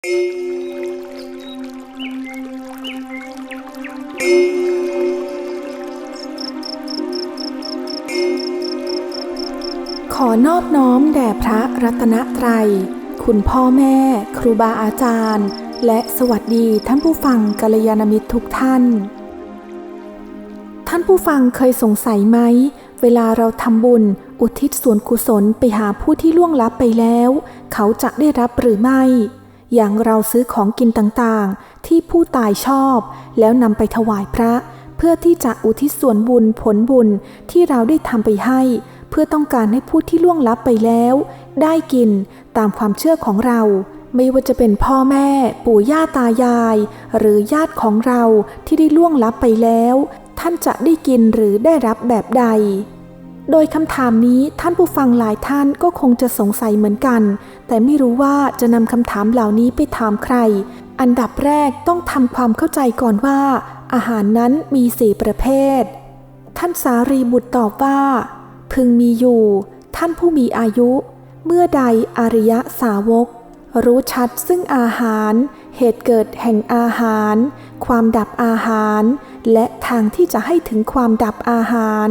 ขอนอบน้อมแด่พระรัตนตรัย คุณพ่อแม่ ครูบาอาจารย์ และสวัสดีท่านผู้ฟังกัลยาณมิตรทุกท่าน ท่านผู้ฟังเคยสงสัยไหม เวลาเราทำบุญ อุทิศส่วนกุศลไปหาผู้ที่ล่วงลับไปแล้ว เขาจะได้รับหรือไม่ อย่างเราซื้อของกินต่างๆ ที่ผู้ตายชอบ แล้วนำไปถวายพระ เพื่อที่จะอุทิศส่วนบุญผลบุญที่เราได้ทำไปให้ เพื่อต้องการให้ผู้ที่ล่วงลับไปแล้ว ได้กินตามความเชื่อของเรา ไม่ว่าจะเป็นพ่อแม่ ปู่ย่าตายาย หรือญาติของเราที่ได้ล่วงลับไปแล้ว ท่านจะได้กินหรือได้รับแบบใด โดยคำถามนี้ท่านผู้ฟังหลายท่านก็คงจะสงสัยเหมือนกัน แต่ไม่รู้ว่าจะนำคำถามเหล่านี้ไปถามใคร อันดับแรกต้องทำความเข้าใจก่อนว่า อาหารนั้นมีสี่ประเภท ท่านสารีบุตรตอบว่า พึงมีอยู่ ท่านผู้มีอายุ เมื่อใดอริยสาวก รู้ชัดซึ่งอาหาร เหตุเกิดแห่งอาหาร ความดับอาหาร และทางที่จะให้ถึงความดับอาหาร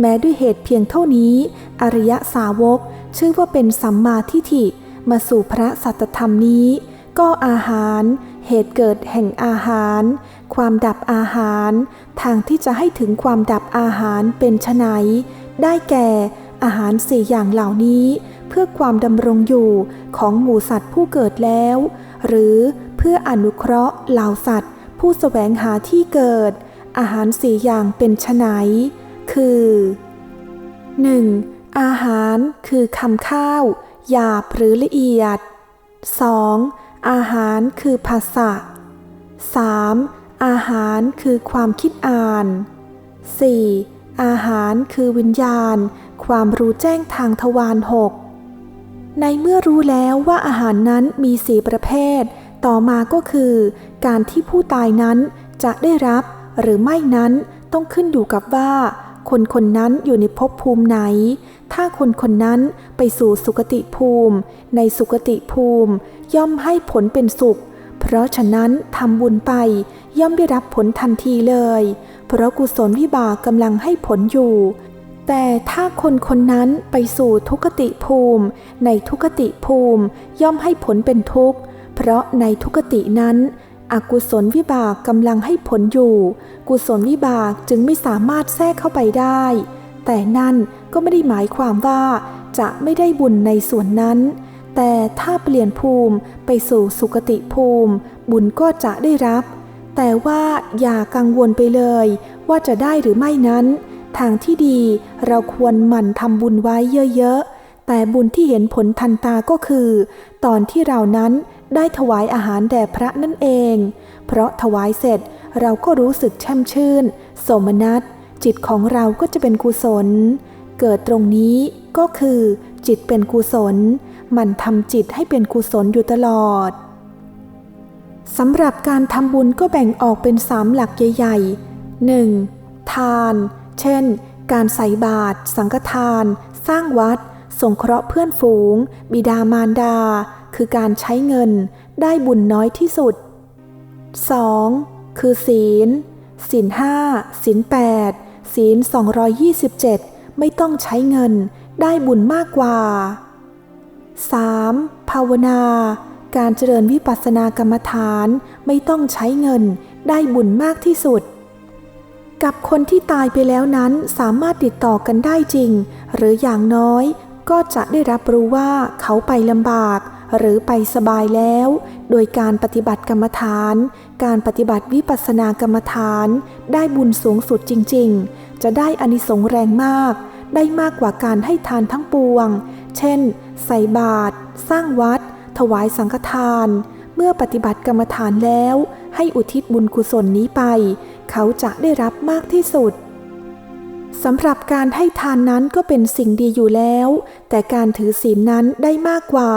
แม้ด้วยเหตุเพียงเท่านี้ อริยสาวก ชื่อว่าเป็นสัมมาทิฏฐิ มาสู่พระสัตธรรมนี้ ก็อาหาร เหตุเกิดแห่งอาหาร ความดับอาหาร ทางที่จะให้ถึงความดับอาหารเป็นไฉนได้แก่อาหารสี่อย่างเหล่านี้ เพื่อความดำรงอยู่ของหมูสัตว์ผู้เกิดแล้ว หรือเพื่ออนุเคราะห์เหล่าสัตว์ ผู้แสวงหาที่เกิด อาหารสี่อย่างเป็นไฉนคือ 1. อาหารคือคำข้าว หยาบหรือละเอียด 2. อาหารคือภาษะ 3. อาหารคือความคิดอ่าน 4. อาหารคือวิญญาณ ความรู้แจ้งทางทวารหก ในเมื่อรู้แล้วว่าอาหารนั้นมีสีประเภท ต่อมาก็คือ การที่ผู้ตายนั้นจะได้รับหรือไม่นั้นต้องขึ้นอยู่กับว่า คนคนนั้นอยู่ในภพภูมิไหน ถ้าคนคนนั้นไปสู่สุคติภูมิ ในสุคติภูมิ ย่อมให้ผลเป็นสุข เพราะฉะนั้นทำบุญไป ย่อมได้รับผลทันทีเลย เพราะกุศลวิบากกำลังให้ผลอยู่ แต่ถ้าคนคนนั้นไปสู่ทุกติภูมิ ในทุกติภูมิย่อมให้ผลเป็นทุกข์ เพราะในทุกตินั้น อกุศลวิบากกำลังให้ผลอยู่ กุศลวิบากจึงไม่สามารถแทรกเข้าไปได้ แต่นั่นก็ไม่ได้หมายความว่าจะไม่ได้บุญในส่วนนั้น แต่ถ้าเปลี่ยนภูมิไปสู่สุคติภูมิ บุญก็จะได้รับ แต่ว่าอย่ากังวลไปเลย ว่าจะได้หรือไม่นั้น ทางที่ดีเราควรหมั่นทำบุญไว้เยอะๆ แต่บุญที่เห็นผลทันตาก็คือ ตอนที่เรานั้นได้ถวายอาหารแด่พระนั่นเอง เพราะถวายเสร็จเราก็รู้สึกแช่มชื่น สมนัตจิตของเราก็จะเป็นกุศล เกิดตรงนี้ก็คือ จิตเป็นกุศล มันทำจิตให้เป็นกุศลอยู่ตลอดสำหรับการทำบุญก็แบ่งออกเป็นสามหลักใหญ่ๆ 1. ทาน เช่น การใส่บาตรสังฆทาน สร้างวัด สงเคราะห์เพื่อนฝูง บิดามารดา คือการใช้เงิน ได้บุญน้อยที่สุด 2. คือศีล ศีลห้าศีลแปดศีล 227 ไม่ต้องใช้เงิน ได้บุญมากกว่า 3. ภาวนา การเจริญวิปัสสนากรรมฐาน ไม่ต้องใช้เงิน ได้บุญมากที่สุด กับคนที่ตายไปแล้วนั้นสามารถติดต่อกันได้จริง หรืออย่างน้อยก็จะได้รับรู้ว่าเขาไปลำบาก หรือไปสบายแล้ว โดยการปฏิบัติกรรมฐาน การปฏิบัติวิปัสสนากรรมฐาน ได้บุญสูงสุดจริง ๆ จะได้อานิสงส์แรงมาก ได้มากกว่าการให้ทานทั้งปวง เช่น ใส่บาตรสร้างวัด ถวายสังฆทาน เมื่อปฏิบัติกรรมฐานแล้ว ให้อุทิศบุญกุศลนี้ไป เขาจะได้รับมากที่สุดสำหรับการให้ทานนั้นก็เป็นสิ่งดีอยู่แล้ว แต่การถือศีลนั้นได้มากกว่า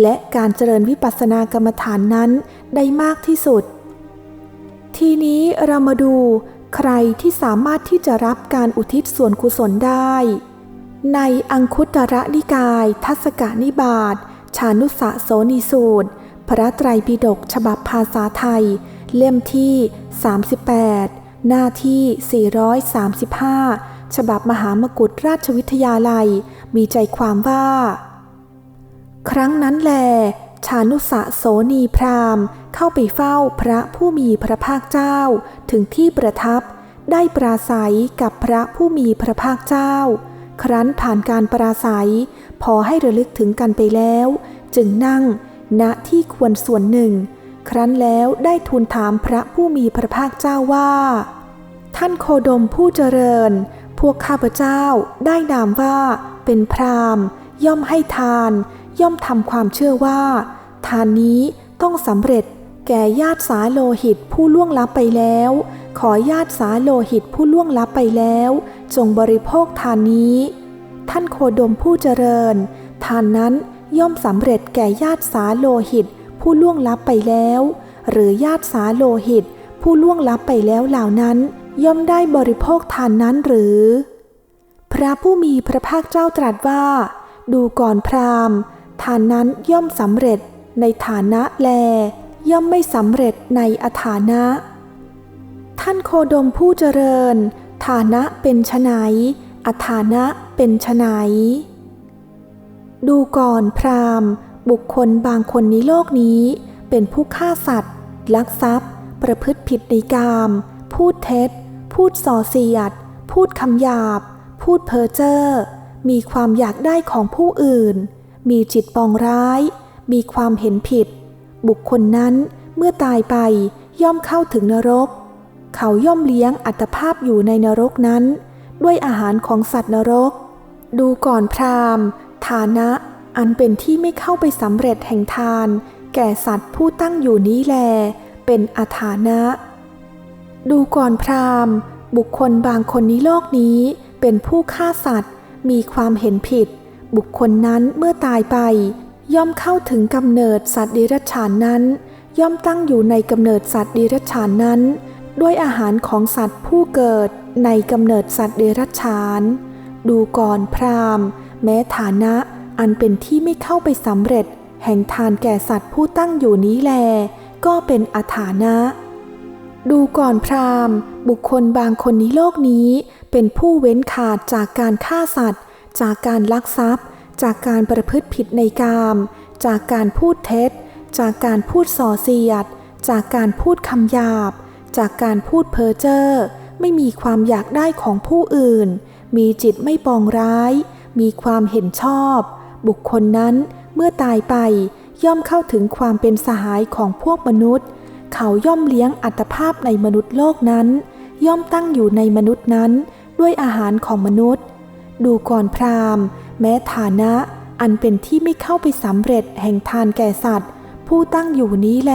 และการเจริญวิปัสสนากรรมฐานนั้นได้มากที่สุด ทีนี้เรามาดูใครที่สามารถที่จะรับการอุทิศส่วนกุศลได้ ในอังคุตระนิกาย ทัศกานิบาตชานุสะโสนิสูตร พระไตรปิฎกฉบับภาษาไทย เล่มที่ 38 หน้าที่ 435 ฉบับมหามกุฏราชวิทยาลัย มีใจความว่า ครั้งนั้นแล ชานุสะโสนีพราหมณ์ เข้าไปเฝ้าพระผู้มีพระภาคเจ้า ถึงที่ประทับ ได้ปราศัยกับพระผู้มีพระภาคเจ้า ครั้นผ่านการปราศัย พอให้ระลึกถึงกันไปแล้ว จึงนั่งณที่ควรส่วนหนึ่ง ครั้นแล้วได้ทูลถามพระผู้มีพระภาคเจ้าว่า ท่านโคดมผู้เจริญ พวกข้าพเจ้าได้นามว่า เป็นพรามย่อมให้ทาน ย่อมทำความเชื่อว่า ทานนี้ต้องสำเร็จแก่ญาติสาโลหิตผู้ล่วงลับไปแล้ว ขอญาติสาโลหิตผู้ล่วงลับไปแล้ว จงบริโภคทานนี้ ท่านโคดมผู้เจริญ ทานนั้นย่อมสำเร็จแก่ญาติสาโลหิต ผู้ล่วงลับไปแล้ว หรือญาติสาโลหิต ผู้ล่วงลับไปแล้วเหล่านั้น ย่อมได้บริโภคทานนั้นหรือ พระผู้มีพระภาคเจ้าตรัสว่า ดูก่อนพราหมณ์ทานนั้นย่อมสำเร็จในฐานะแล ย่อมไม่สำเร็จในอฐานะ ท่านโคดมผู้เจริญ ฐานะเป็นไฉนอฐานะเป็นไฉนดูก่อนพราหมณ์ บุคคลบางคนในโลกนี้ เป็นผู้ฆ่าสัตว์ ลักทรัพย์ ประพฤติผิดในกาม พูดเท็จ พูดส่อเสียด พูดคำหยาบ พูดเพ้อเจ้อ มีความอยากได้ของผู้อื่น มีจิตปองร้าย มีความเห็นผิด บุคคลนั้นเมื่อตายไปย่อมเข้าถึงนรก เขาย่อมเลี้ยงอัตภาพอยู่ในนรกนั้น ด้วยอาหารของสัตว์นรก ดูก่อนพราหมณ์ ฐานะ อันเป็นที่ไม่เข้าไปสำเร็จแห่งทาน แก่สัตว์ผู้ตั้งอยู่นี้แล เป็นอาฐานะ ดูก่อนพราหมณ์ บุคคลบางคนในโลกนี้เป็นผู้ฆ่าสัตว์ มีความเห็นผิด บุคคลนั้นเมื่อตายไป ย่อมเข้าถึงกำเนิดสัตว์เดรัจฉานนั้น ย่อมตั้งอยู่ในกำเนิดสัตว์เดรัจฉานนั้น ด้วยอาหารของสัตว์ผู้เกิดในกำเนิดสัตว์เดรัจฉาน ดูก่อนพราหมณ์ แม้ฐานะ อันเป็นที่ไม่เข้าไปสำเร็จ แห่งทานแก่สัตว์ผู้ตั้งอยู่นี้แล ก็เป็นอาฐานะ ดูก่อนพราหมณ์ บุคคลบางคนในโลกนี้ เป็นผู้เว้นขาดจากการฆ่าสัตว์ จากการลักทรัพย์ จากการประพฤติผิดในกาม จากการพูดเท็จ จากการพูดส่อเสียด จากการพูดคำหยาบ จากการพูดเพ้อเจ้อไม่มีความอยากได้ของผู้อื่น มีจิตไม่ปองร้าย มีความเห็นชอบ บุคคลนั้นเมื่อตายไปย่อมเข้าถึงความเป็นสหายของพวกมนุษย์ เขาย่อมเลี้ยงอัตภาพในมนุษย์โลกนั้น ย่อมตั้งอยู่ในมนุษย์นั้นด้วยอาหารของมนุษย์ ดูก่อนพราหมณ์ แม้ฐานะอันเป็นที่ไม่เข้าไปสำเร็จแห่งทานแก่สัตว์ ผู้ตั้งอยู่นี้แล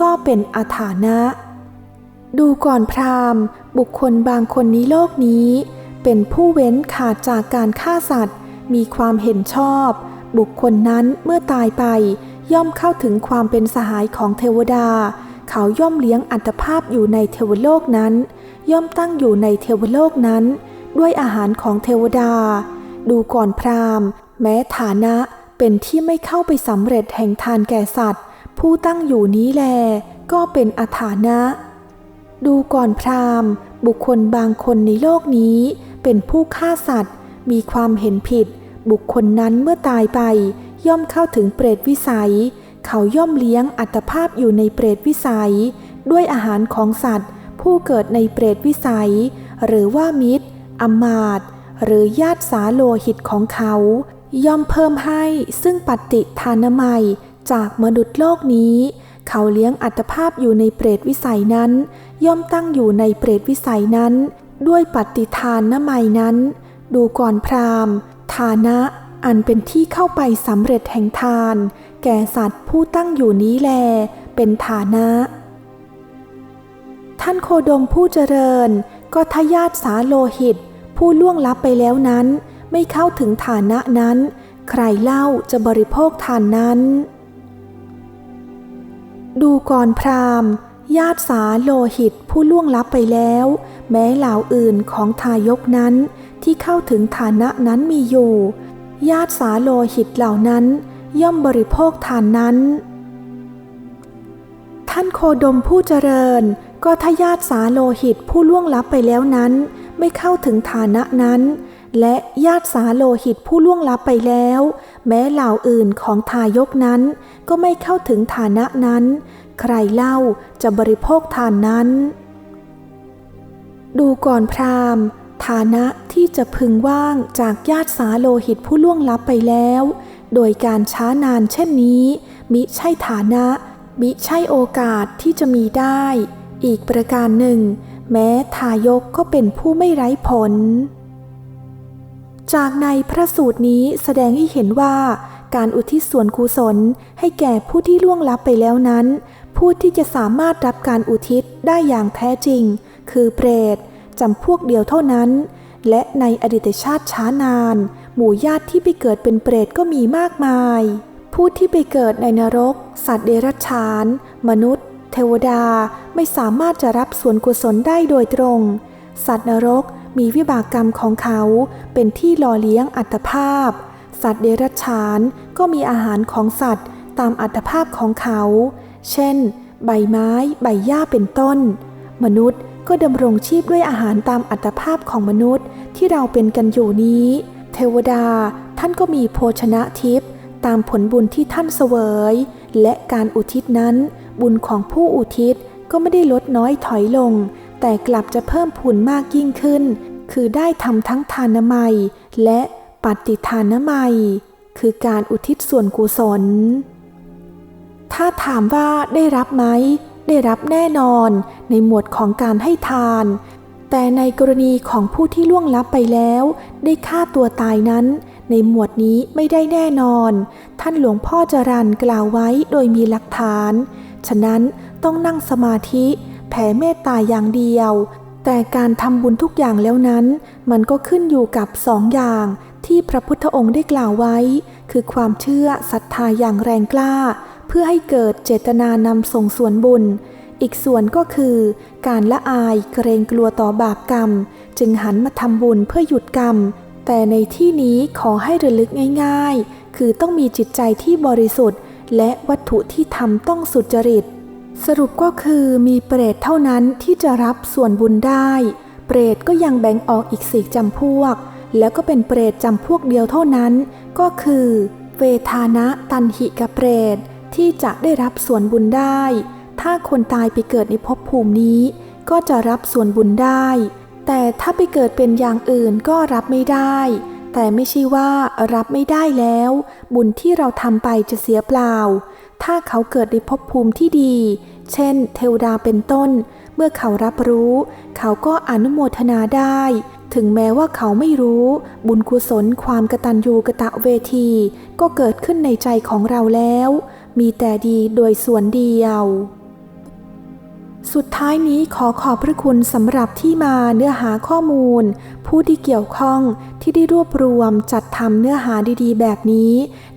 ก็เป็นอาฐานะ ดูก่อนพราหมณ์ บุคคลบางคนนี้โลกนี้ เป็นผู้เว้นขาดจากการฆ่าสัตว์ มีความเห็นชอบ บุคคลนั้นเมื่อตายไป ย่อมเข้าถึงความเป็นสหายของเทวดา เขาย่อมเลี้ยงอัตภาพอยู่ในเทวโลกนั้น ย่อมตั้งอยู่ในเทวโลกนั้น ด้วยอาหารของเทวดา ดูก่อนพราหมณ์ แม้ฐานะเป็นที่ไม่เข้าไปสำเร็จแห่งทานแก่สัตว์ ผู้ตั้งอยู่นี้แล ก็เป็นอาฐานะ ดูก่อนพราหมณ์ บุคคลบางคนในโลกนี้ เป็นผู้ฆ่าสัตว์ มีความเห็นผิด บุคคลนั้นเมื่อตายไป ย่อมเข้าถึงเปรตวิสัย เขาย่อมเลี้ยงอัตภาพอยู่ในเปรตวิสัย ด้วยอาหารของสัตว์ ผู้เกิดในเปรตวิสัย หรือว่ามิตรอำมาตหรือญาติสาโลหิตของเขา ย่อมเพิ่มให้ซึ่งปฏิทานใหม่จากมนุษย์โลกนี้ เขาเลี้ยงอัตภาพอยู่ในเปรตวิสัยนั้น ย่อมตั้งอยู่ในเปรตวิสัยนั้น ด้วยปฏิทานนใหม่นั้น ดูก่อนพราหมณ์ ฐานะอันเป็นที่เข้าไปสำเร็จแห่งทาน แก่สัตว์ผู้ตั้งอยู่นี้แล เป็นฐานะ ท่านโคดมผู้เจริญ ก็ทายาทสาโลหิต ผู้ล่วงลับไปแล้วนั้น ไม่เข้าถึงฐานะนั้น ใครเล่าจะบริโภคทานนั้น ดูก่อนพราหมณ์ ญาติสาโลหิตผู้ล่วงลับไปแล้ว แม้เหล่าอื่นของทายกนั้น ที่เข้าถึงฐานะนั้นมีอยู่ ญาติสาโลหิตเหล่านั้นย่อมบริโภคทานนั้น ท่านโคดมผู้เจริญ ก็ทายาทสาโลหิตผู้ล่วงลับไปแล้วนั้น ไม่เข้าถึงฐานะนั้น และญาติสาโลหิตผู้ล่วงลับไปแล้ว แม้เหล่าอื่นของทายกนั้น ก็ไม่เข้าถึงฐานะนั้น ใครเล่าจะบริโภคทานนั้น ดูก่อนพราหมณ์ ฐานะที่จะพึงว่างจากญาติสาโลหิตผู้ล่วงลับไปแล้ว โดยการช้านานเช่นนี้ มิใช่ฐานะ มิใช่โอกาสที่จะมีได้ อีกประการหนึ่ง แม้ทายกก็เป็นผู้ไม่ไร้ผล จากในพระสูตรนี้แสดงให้เห็นว่า การอุทิศส่วนกุศลให้แก่ผู้ที่ล่วงลับไปแล้วนั้น ผู้ที่จะสามารถรับการอุทิศได้อย่างแท้จริง คือเปรต จำพวกเดียวเท่านั้น และในอดีตชาติช้านาน หมู่ญาติที่ไปเกิดเป็นเปรตก็มีมากมาย ผู้ที่ไปเกิดในนรก สัตว์เดรัจฉาน มนุษย์ เทวดาไม่สามารถจะรับส่วนกุศลได้โดยตรง สัตว์นรกมีวิบากกรรมของเขาเป็นที่หล่อเลี้ยงอัตภาพ สัตว์เดรัจฉานก็มีอาหารของสัตว์ตามอัตภาพของเขา เช่น ใบไม้ ใบหญ้าเป็นต้น มนุษย์ ก็ดำรงชีพด้วยอาหารตามอัตภาพของมนุษย์ที่เราเป็นกันอยู่นี้ เทวดาท่านก็มีโภชนะทิพย์ตามผลบุญที่ท่านเสวย และการอุทิศนั้น บุญของผู้อุทิศก็ไม่ได้ลดน้อยถอยลง แต่กลับจะเพิ่มพูนมากยิ่งขึ้น คือได้ทำทั้งทานไมยและปฏิทานไมยคือการอุทิศส่วนกุศล ถ้าถามว่าได้รับไหม ได้รับแน่นอนในหมวดของการให้ทาน แต่ในกรณีของผู้ที่ล่วงลับไปแล้ว ได้ฆ่าตัวตายนั้น ในหมวดนี้ไม่ได้แน่นอน ท่านหลวงพ่อจรันกล่าวไว้โดยมีหลักฐาน ฉะนั้นต้องนั่งสมาธิแผ่เมตตาอย่างเดียว แต่การทำบุญทุกอย่างแล้วนั้น มันก็ขึ้นอยู่กับสองอย่างที่พระพุทธองค์ได้กล่าวไว้ คือความเชื่อศรัทธาอย่างแรงกล้า เพื่อให้เกิดเจตนานำส่งส่วนบุญ อีกส่วนก็คือ การละอายเกรงกลัวต่อบาปกรรม จึงหันมาทำบุญเพื่อหยุดกรรม แต่ในที่นี้ขอให้ระลึกง่ายๆ คือต้องมีจิตใจที่บริสุทธิ์ และวัตถุที่ทำต้องสุจริต สรุปก็คือมีเปรตเท่านั้นที่จะรับส่วนบุญได้ เปรตก็ยังแบ่งออกอีกสี่จำพวก แล้วก็เป็นเปรตจำพวกเดียวเท่านั้น ก็คือ เวทานะตันหิกะเปรต ที่จะได้รับส่วนบุญได้ ถ้าคนตายไปเกิดในภพภูมินี้ ก็จะรับส่วนบุญได้ แต่ถ้าไปเกิดเป็นอย่างอื่นก็รับไม่ได้ แต่ไม่ใช่ว่ารับไม่ได้แล้ว บุญที่เราทำไปจะเสียเปล่า ถ้าเขาเกิดในภพภูมิที่ดี เช่น เทวดาเป็นต้น เมื่อเขารับรู้ เขาก็อนุโมทนาได้ถึงแม้ว่าเขาไม่รู้ บุญกุศลความกตัญญูกะตะเวที ก็เกิดขึ้นในใจของเราแล้ว มีแต่ดีโดยส่วนเดียว สุดท้ายนี้ขอขอบพระคุณสำหรับที่มาเนื้อหาข้อมูล ผู้ที่เกี่ยวข้องที่ได้รวบรวมจัดทำเนื้อหาดีๆ แบบนี้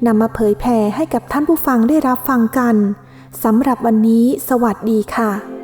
นำมาเผยแผ่ให้กับท่านผู้ฟังได้รับฟังกันสำหรับวันนี้ สวัสดีค่ะ「